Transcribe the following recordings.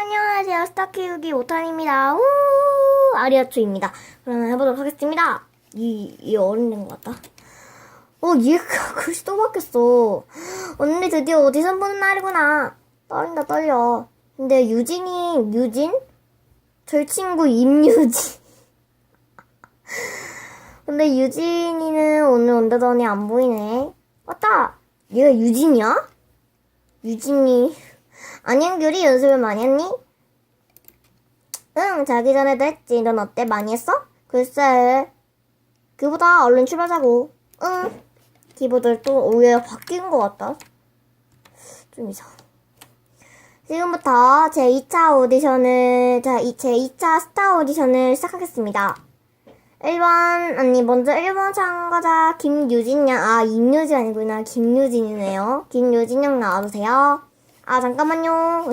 안녕하세요. 스타 키우기 오탄입니다. 우 아리아초입니다. 그러면 해보도록 하겠습니다. 이, 이 어른된 것 같다. 어, 얘가 글씨 또 바뀌었어. 언니 드디어 오디션 보는 날이구나. 떨린다, 떨려. 근데 유진이, 유진? 저 친구 임유진. 근데 유진이는 오늘 온다더니 안 보이네. 맞다! 얘가 유진이야? 유진이. 안녕규리 연습을 많이 했니? 응, 자기 전에도 했지. 넌 어때? 많이 했어? 글쎄. 그보다 얼른 출발하자고. 응. 키보드 또 오히려 바뀐 것 같다. 좀 이상. 지금부터 제 2차 오디션을, 자, 이- 제 2차 스타 오디션을 시작하겠습니다. 1번, 아니, 먼저 1번 참가자 김유진 양, 아, 임유진 아니구나. 김유진이네요. 김유진 양 나와주세요. 아, 잠깐만요.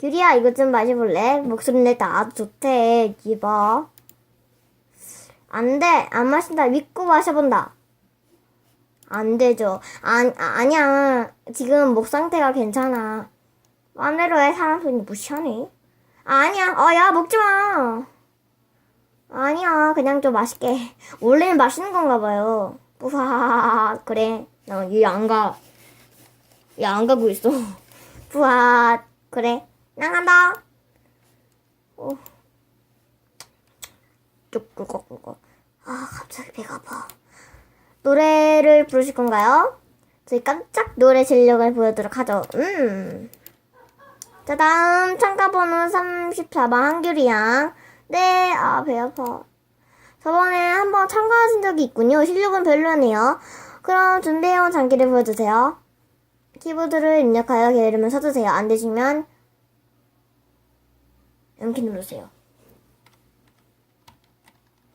규리야, 이거 좀 마셔볼래? 목소리는 다 아주 좋대. 이봐. 안 돼. 안 마신다. 믿고 마셔본다. 안 되죠. 아, 아, 아니야. 지금 목 상태가 괜찮아. 마음대로 해. 사람 소리 무시하네. 아, 아니야. 어, 야, 먹지 마. 아니야. 그냥 좀 맛있게. 원래는 맛있는 건가 봐요. 우와, 그래. 나얘안 가. 얘안 가고 있어. 우와, 그래. 나간다. 어. 쭈꾸꾸꾸꾸. 아, 갑자기 배가 아파. 노래를 부르실 건가요? 저희 깜짝 노래 실력을 보여드리도록 하죠. 음. 자, 다음 참가번호 34번 한규리 양. 네, 아, 배 아파. 저번에 한번 참가하신 적이 있군요. 실력은 별로네요. 그럼 준비해온 장기를 보여주세요. 키보드를 입력하여 게으름을 써주세요. 안 되시면 연키 누르세요.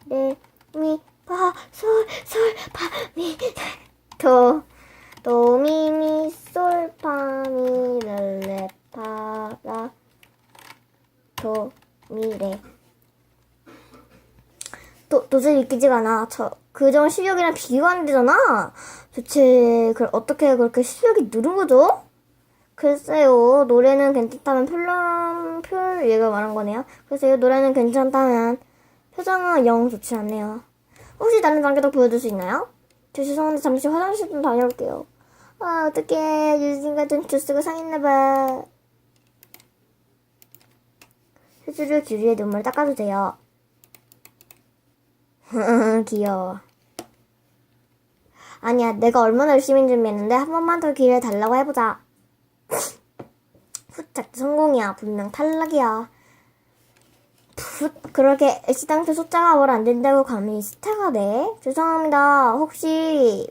네, 미, 파, 솔, 솔, 파, 미, 도, 도, 미, 미, 솔, 파, 미, 레, 레, 파, 라, 도, 미, 레. 도, 도저히 믿기지가 않아. 저, 그전 실력이랑 비교가 안 되잖아. 도대체, 그, 어떻게 그렇게 실력이 느는 거죠? 글쎄요, 노래는 괜찮다면 표현, 표, 얘가 말한 거네요. 글쎄요, 노래는 괜찮다면 표정은 영 좋지 않네요. 혹시 다른 단계도 보여줄 수 있나요? 저 죄송한데 잠시 화장실 좀 다녀올게요. 아, 어떡해. 유진과 좀 주스가 상했나봐. 스스로 규리의 눈물을 닦아주세요. 귀여워. 아니야, 내가 얼마나 열심히 준비했는데 한 번만 더 기회를 달라고 해보자. 후딱 성공이야. 분명 탈락이야. 풋, 그렇게 애시당초 숫자가 뭘 안 된다고 감히 스타가 돼? 죄송합니다. 혹시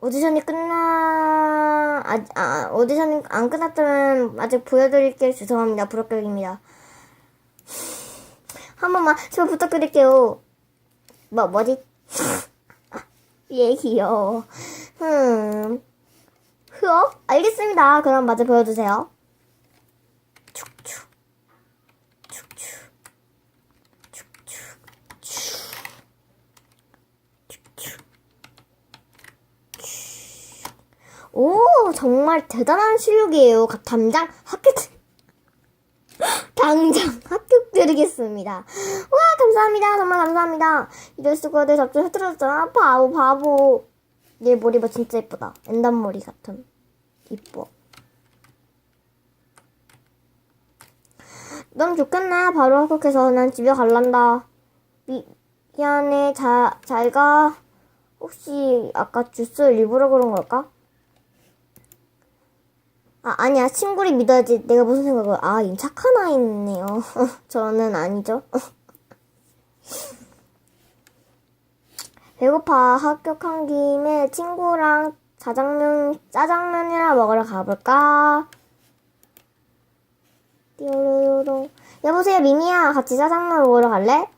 오디션이 끝나 아, 아 오디션이 안 끝났다면 아직 보여드릴게요. 죄송합니다. 부럽격입니다. 한 번만 제발 부탁드릴게요. 뭐 뭐지? 얘 귀여워. 흠. 흐어? 알겠습니다. 그럼 마저 보여주세요. 축축. 축축. 축축. 축축. 오, 정말 대단한 실력이에요. 가- 당장 합격, 당장 합격 드리겠습니다. 와, 감사합니다. 정말 감사합니다. 이럴 수가 내 잡초 흐트러졌잖아. 바보, 바보. 얘 머리 봐, 진짜 예쁘다. 엔단 머리 같은. 이뻐. 너무 좋겠네. 바로 합격해서 난 집에 갈란다. 미, 미안해. 자, 잘 가. 혹시 아까 주스 일부러 그런 걸까? 아, 아니야. 친구를 믿어야지. 내가 무슨 생각을. 아, 이 착한 아이네요. 저는 아니죠. 배고파. 합격한 김에 친구랑 자장면, 짜장면이나 먹으러 가볼까? 띠로로로. 여보세요, 미미야. 같이 짜장면 먹으러 갈래?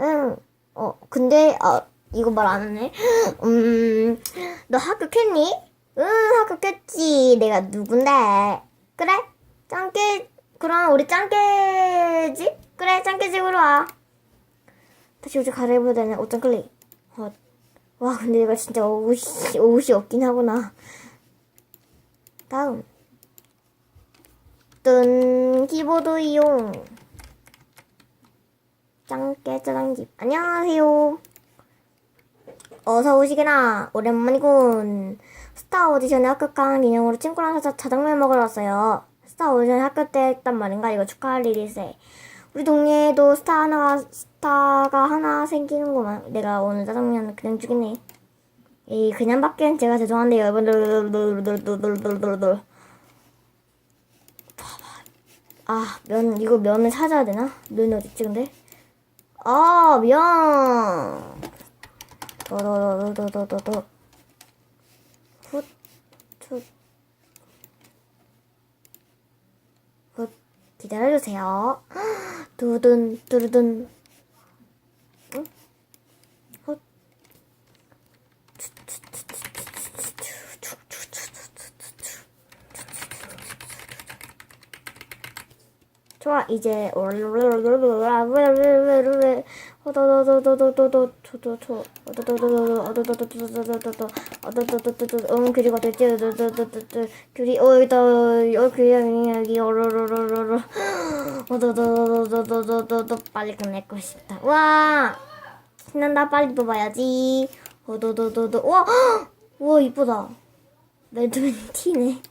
응. 어, 근데, 어, 이거 말 안 하네. 음, 너 합격했니? 응, 합격했지. 내가 누군데? 그래? 짱깨, 그럼 우리 짱깨지? 그래, 짱깨집으로 와. 다시 옷을 갈아입어야 되네. 옷장 클릭. 어, 와 근데 내가 진짜 옷이, 옷이 없긴 하구나. 다음. 뜬 키보드 이용. 짱깨 짜장집. 안녕하세요. 어서 오시게나. 오랜만이군. 스타 오디션에 합격한 기념으로 친구랑 찾아 자장면 먹으러 왔어요. 스타 오디션 학교 때 했단 말인가? 이거 축하할 일이세. 우리 동네에도 스타 하나가, 스타가 하나 생기는구만. 내가 오늘 짜장면 그냥 죽이네. 이 그냥 밖엔 제가 죄송한데 여러분들 아면 이거 면을 찾아야 되나? 면이 어딨지 근데? 아 면. 도도도도도도도. 훗. 훗. 훗. 기다려주세요. 두둔 두둔. 좋아 이제. 어또또또또또음 그리고 또또또또또 그리 어이다 어 그냥 여기 어로로로로로 어또또또또또또또 빨리 끝내고 싶다 와 신난다 빨리 뽑아야지 어도도도도 와 우와 이쁘다 매드맨 티네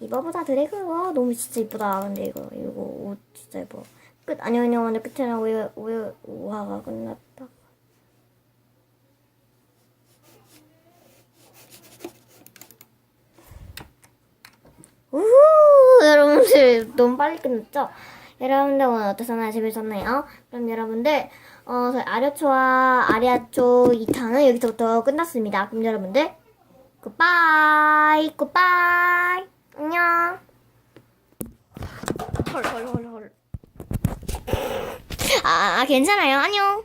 이거보다 드래그 와 너무 진짜 이쁘다 근데 이거 이거 옷 진짜 이뻐 끝 아니 아니 오늘 끝에는 우유 우유 우화가 끝났 사실 너무 빨리 끝났죠? 여러분들 오늘 어떠셨나요? 재밌었나요? 그럼 여러분들 어, 저희 아려초와 아리아초 2탄은 여기서부터 끝났습니다. 그럼 여러분들 굿바이 굿바이 안녕 헐 헐 헐 헐아 아, 괜찮아요 안녕